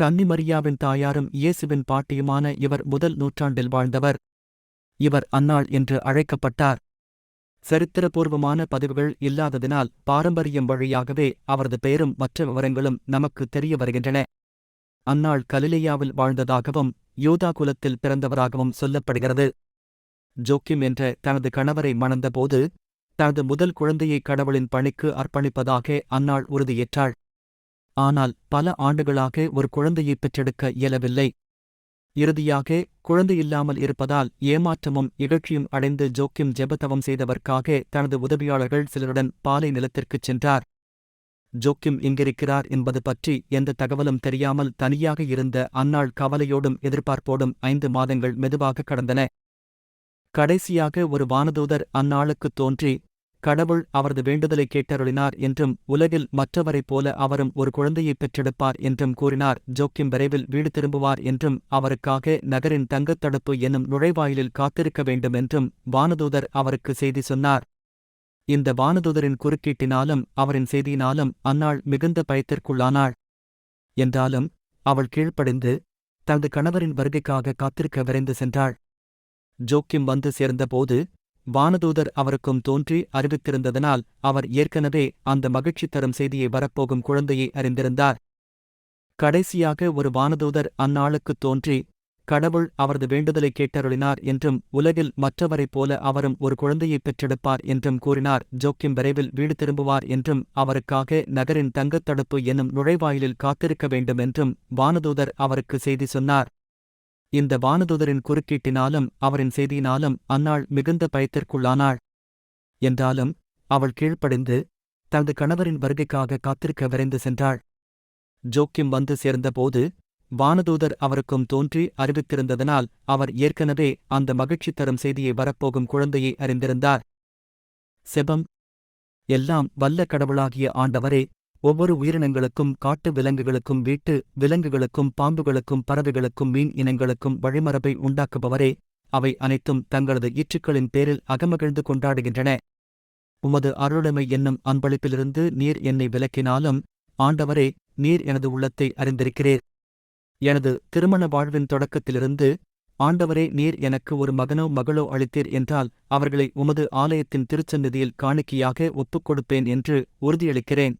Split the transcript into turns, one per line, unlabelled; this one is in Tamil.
கன்னிமரியாவின் தாயாரும் இயேசுவின் பாட்டியுமான இவர் முதல் நூற்றாண்டில் வாழ்ந்தவர். இவர் அன்னாள் என்று அழைக்கப்பட்டார். சரித்திரபூர்வமான பதிவுகள் இல்லாததினால் பாரம்பரியம் வழியாகவே அவரது பெயரும் மற்ற விவரங்களும் நமக்கு தெரிய வருகின்றன. அன்னாள் கலிலேயாவில் வாழ்ந்ததாகவும் யூதா குலத்தில் பிறந்தவராகவும் சொல்லப்படுகிறது. ஜோக்கிம் என்ற தனது கணவரை மணந்தபோது தனது முதல் குழந்தையை கடவுளின் பணிக்கு அர்ப்பணிப்பதாக அன்னாள் உறுதியேற்றாள். ஆனால் பல ஆண்டுகளாக ஒரு குழந்தையை பெற்றெடுக்க இயலவில்லை. இறுதியாக குழந்தையில்லாமல் இருப்பதால் ஏமாற்றமும் இகழ்ச்சியும் அடைந்து ஜோக்கிம் ஜெபதவம் செய்தவர்க்காக தனது உதவியாளர்கள் சிலருடன் பாலை நிலத்திற்குச் சென்றார். ஜோக்கிம் எங்கிருக்கிறார் என்பது பற்றி எந்த தகவலும் தெரியாமல் தனியாக இருந்த அந்நாள் கவலையோடும் எதிர்பார்ப்போடும் ஐந்து மாதங்கள் மெதுவாக கடந்தன. கடைசியாக ஒரு வானதூதர் அந்நாளுக்குத் தோன்றி கடவுள் அவரது வேண்டுதலை கேட்டருளினார் என்றும் உலகில் மற்றவரைப் போல அவரும் ஒரு குழந்தையைப் பெற்றெடுப்பார் என்றும் கூறினார். ஜோக்கிம் விரைவில் வீடு திரும்புவார் என்றும் அவருக்காக நகரின் தங்கத் தடுப்பு என்னும் நுழைவாயிலில் காத்திருக்க வேண்டும் என்றும் வானதூதர் அவருக்கு செய்தி சொன்னார். இந்த வானதூதரின் குறுக்கீட்டினாலும் அவரின் செய்தியினாலும் அன்னாள் மிகுந்த பயத்திற்குள்ளானாள். என்றாலும் அவள் கீழ்ப்படிந்து தனது கணவரின் வருகைக்காக காத்திருக்க விரைந்து சென்றாள். ஜோக்கிம் வந்து சேர்ந்தபோது வானதூதர் அவருக்கும் தோன்றி அறிவித்திருந்ததனால் அவர் ஏற்கனவே அந்த மகிழ்ச்சி தரும் செய்தியை வரப்போகும் குழந்தையை அறிந்திருந்தார். கடைசியாக ஒரு வானதூதர் அந்நாளுக்குத் தோன்றி கடவுள் அவரது வேண்டுதலை கேட்டருளினார் என்றும் உலகில் மற்றவரைப் போல அவரும் ஒரு குழந்தையைப் பெற்றெடுப்பார் என்றும் கூறினார். ஜோக்கிம் விரைவில் வீடு திரும்புவார் என்றும் அவருக்காக நகரின் தங்கத் தடுப்பு என்னும் நுழைவாயிலில் காத்திருக்க வேண்டும் என்றும் வானதூதர் அவருக்கு செய்தி சொன்னார். இந்த வானதூதரின் குறுக்கீட்டினாலும் அவரின் செய்தியினாலும் அன்னாள் மிகுந்த பயத்திற்குள்ளானாள். என்றாலும் அவள் கீழ்ப்படிந்து தனது கணவரின் வருகைக்காக காத்திருக்க விரைந்து சென்றாள். ஜோக்கிம் வந்து சேர்ந்தபோது வானதூதர் அவருக்கும் தோன்றி அறிவித்திருந்ததனால் அவர் ஏற்கனவே அந்த மகிழ்ச்சி தரும் செய்தியை வரப்போகும் குழந்தையை அறிந்திருந்தார். செபம் எல்லாம் வல்ல கடவுளாகிய ஆண்டவரே ஒவ்வொரு உயிரினங்களுக்கும் காட்டு விலங்குகளுக்கும் வீட்டு விலங்குகளுக்கும் பாம்புகளுக்கும் பறவைகளுக்கும் மீன் இனங்களுக்கும் வழிமரபை உண்டாக்குபவரே அவை அனைத்தும் தங்களது ஈற்றுக்களின் பேரில் அகமகிழ்ந்து கொண்டாடுகின்றன. உமது அருளுமை என்னும் அன்பளிப்பிலிருந்து நீர் என்னை விலக்கினாலும் ஆண்டவரே நீர் எனது உள்ளத்தை அறிந்திருக்கிறீர். எனது திருமண வாழ்வின் தொடக்கத்திலிருந்து ஆண்டவரே நீர் எனக்கு ஒரு மகனோ மகளோ அளித்தீர் என்றால் அவர்களை உமது ஆலயத்தின் திருச்சந்நிதியில் காணிக்கையாக ஒப்புக் கொடுப்பேன் என்று உறுதியளிக்கிறேன்.